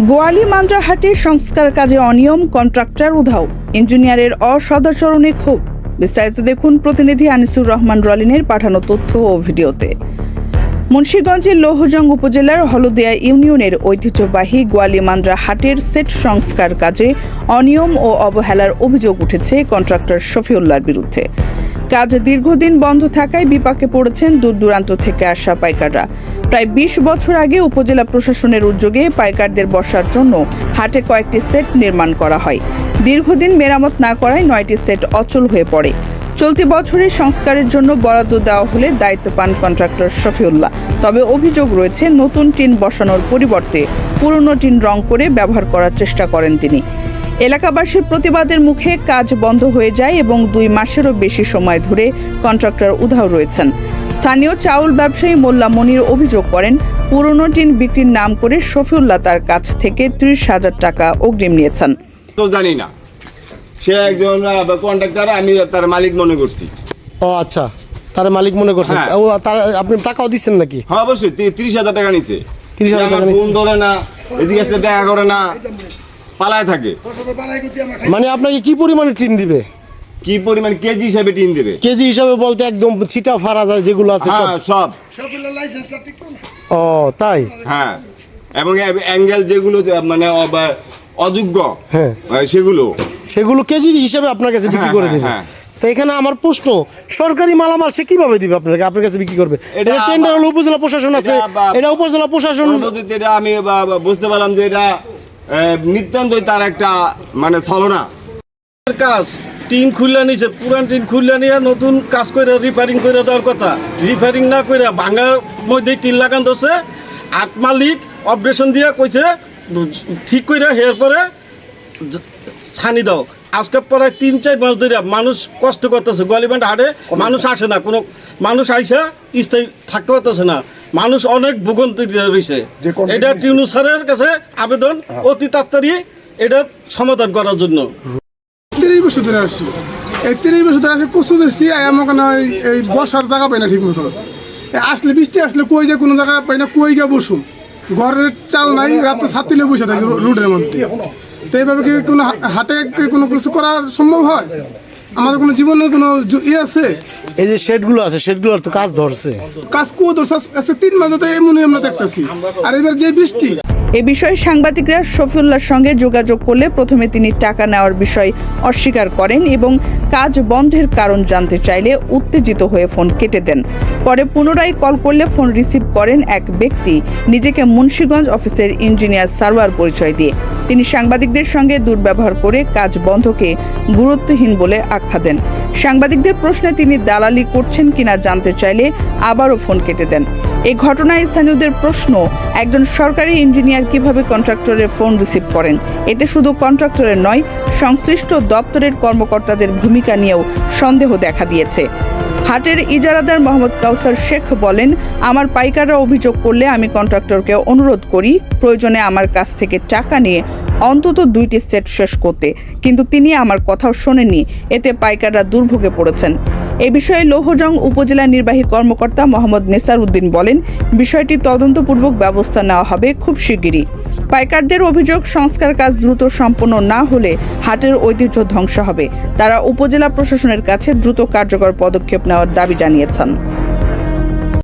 গোয়ালি মান্দ্রাহাটের সংস্কার কাজে অনিয়ম, কন্ট্রাক্টর উধাও। ইঞ্জিনিয়ারের অসদাচরণে ক্ষোভ। বিস্তারিত দেখুন প্রতিনিধি আনিসুর রহমান রলিনের পাঠানো তথ্য ও ভিডিওতে। মুন্সীগঞ্জের লৌহজং উপজেলার হলদিয়া ইউনিয়নের ঐতিহ্যবাহী গোয়ালিমান্দ্রা হাটের সেট সংস্কার কাজে অনিয়ম ও অবহেলার অভিযোগ উঠেছে কন্ট্রাক্টর শফিউল্লাহর বিরুদ্ধে। কাজ দীর্ঘদিন বন্ধ থাকায় বিপাকে পড়েছেন দূর দূরান্ত থেকে আসা পাইকাররা। প্রায় বিশ বছর আগে উপজেলা প্রশাসনের উদ্যোগে পাইকারদের বসার জন্য হাটে কয়েকটি সেট নির্মাণ করা হয়। দীর্ঘদিন মেরামত না করায় নয়টি সেট অচল হয়ে পড়ে। চলতি বছরে সংস্কারের জন্য বরাদ্দ দেওয়া হলে দায়িত্ব পান কন্ট্রাক্টর শফিউল্লাহ। তবে অভিযোগ রয়েছে, নতুন টিন বসানোর পরিবর্তে পুরনো টিন রং করে ব্যবহার করার চেষ্টা করেন তিনি। এলাকাবাসীর প্রতিবাদের মুখে কাজ বন্ধ হয়ে যায় এবং দুই মাসেরও বেশি সময় ধরে কন্ট্রাক্টর উধাও রয়েছেন। স্থানীয় চাউল ব্যবসায়ী মোল্লা মনির অভিযোগ করেন পুরনো টিন বিক্রির নাম করে শফিউল্লাহ তার কাছ থেকে ত্রিশ হাজার টাকা অগ্রিম নিয়েছেন। তো জানি না। সে একজন কন্ট্রাক্টর আমি তার মালিক মনে করছি। ও আচ্ছা। তার মালিক মনে করছেন। হ্যাঁ। ও তার আপনি টাকাও দিচ্ছেন নাকি? হ্যাঁ অবশ্যই। তিরিশ হাজার টাকা নিছে। 30,000 টাকা ফোন ধরে না এদিকে আসলে দেখা করে না। পালায় থাকে। মানে আপনাকে কি পরিমাণে টিন দিবে? কি পরিমাণ কেজি হিসাবে টিন দেবে? কেজি হিসাবে বলতে একদম ছিটা ফারা যায় যেগুলো আছে সব। হ্যাঁ সব ও তাই? হ্যাঁ। এবং অ্যাঙ্গেল যেগুলো মানে অযোগ্য হ্যাঁ। সেগুলো। সেগুলো কেজি হিসাবে আপনার কাছে বিক্রি হ্যাঁ, করে হ্যাঁ, দিবে। হ্যাঁ। তো এখানে আমার প্রশ্ন সরকারি মালামাল সে কীভাবে দিবে আপনাকে? আপনার কাছে বিক্রি করবে? এটা টেন্ডার হলো উপজেলা প্রশাসন আছে এটা উপজেলা প্রশাসন আমি বুঝতে পারলাম যে এটা নিতান্তই তার একটা মানে ছলনা। কাজ, টিন খুললা নিছে পুরান টিন খুললা নিয়ে নতুন কাজ করে রিপেয়ারিং করে দেওয়ার কথা। রিপেয়ারিং না করে ভাঙার মধ্যে টিন লাগান দোষে আট মালিক অপারেশন দিয়ে কইছে, ঠিক করে হের পরে ছানি দাও। আজকে প্রায় তিন চার মাস ধরে মানুষ কষ্ট করতেছে গোয়ালিবান্ড হাটে মানুষ আসে না কোনো মানুষ আইসা স্থায়ী থাকতে পারতেছে না। মানুষ অনেক ভূগন্তি রয়েছে। এটা টিউনু স্যারের কাছে আবেদন অতি তাড়াতাড়ি এটা সমাধান করার জন্য। তিরিশ বছর ধরে আসছি। এই তিরিশ বছর ধরে আসি কচু বেশি আমার কেন এই- বসার জায়গা পাই না ঠিক মতো আসলে বৃষ্টি আসলে কই যে কোনো জায়গা পাই না কই গিয়ে বসুম? ঘরের চাল নাই রাতে ছাতিলে বসে থাকি রোডের মধ্যে। তো এইভাবে কি কোনো হাটে কোনো কিছু করা সম্ভব হয়? আমাদের কোনো জীবনের কোনো ইয়ে আছে? এই যে শেডগুলো আছে শেডগুলোর তো কাজ ধরছে। কাজ কুয়ো ধরছে। আছে তিন মাস তো এমনই আমরা দেখতেছি। আর এবার যে বৃষ্টি এ বিষয়ে সাংবাদিকরা শফিউল্লাহর সঙ্গে যোগাযোগ করলে প্রথমে তিনি টাকা নেওয়ার বিষয় অস্বীকার করেন এবং কাজ বন্ধের কারণ জানতে চাইলে উত্তেজিত হয়ে ফোন কেটে দেন। পরে পুনরায় কল করলে ফোন রিসিভ করেন এক ব্যক্তি, নিজেকে মুন্সীগঞ্জ অফিসের ইঞ্জিনিয়ার সার্ভার পরিচয় দিয়ে। তিনি সাংবাদিকদের সঙ্গে দুর্ব্যবহার করে কাজ বন্ধকে গুরুত্বহীন বলে আখ্যা দেন। সাংবাদিকদের প্রশ্নে তিনি দালালি করছেন কিনা জানতে চাইলে আবারও ফোন কেটে দেন। এই ঘটনায় স্থানীয়দের প্রশ্ন, একজন সরকারি ইঞ্জিনিয়ার কীভাবে কন্ট্রাক্টরের ফোন রিসিভ করেন? এতে শুধু কন্ট্রাক্টরের নয়, সংশ্লিষ্ট দপ্তরের কর্মকর্তাদের ভূমিকা নিয়েও সন্দেহ দেখা দিয়েছে। হাটের ইজারাদার মোহাম্মদ কাউসার শেখ বলেন, আমার পাইকাররা অভিযোগ করলে আমি কন্ট্রাক্টরকে অনুরোধ করি, প্রয়োজনে আমার কাছ থেকে টাকা নিয়ে অন্তত দুইটি সেট শেষ করতে। কিন্তু তিনি আমার কথাও শোনেননি, এতে পাইকাররা দুর্ভোগে পড়েছেন। এ বিষয়ে লৌহজং উপজেলা নির্বাহী কর্মকর্তা মোহাম্মদ নেসার উদ্দিন বলেন, বিষয়টি তদন্তপূর্বক ব্যবস্থা নেওয়া হবে খুব শিগগিরই। পাইকারদের অভিযোগ, সংস্কার কাজ দ্রুত সম্পন্ন না হলে হাটের ঐতিহ্য ধ্বংস হবে। তারা উপজেলা প্রশাসনের কাছে দ্রুত কার্যকর পদক্ষেপ নেওয়ার দাবি জানিয়েছেন।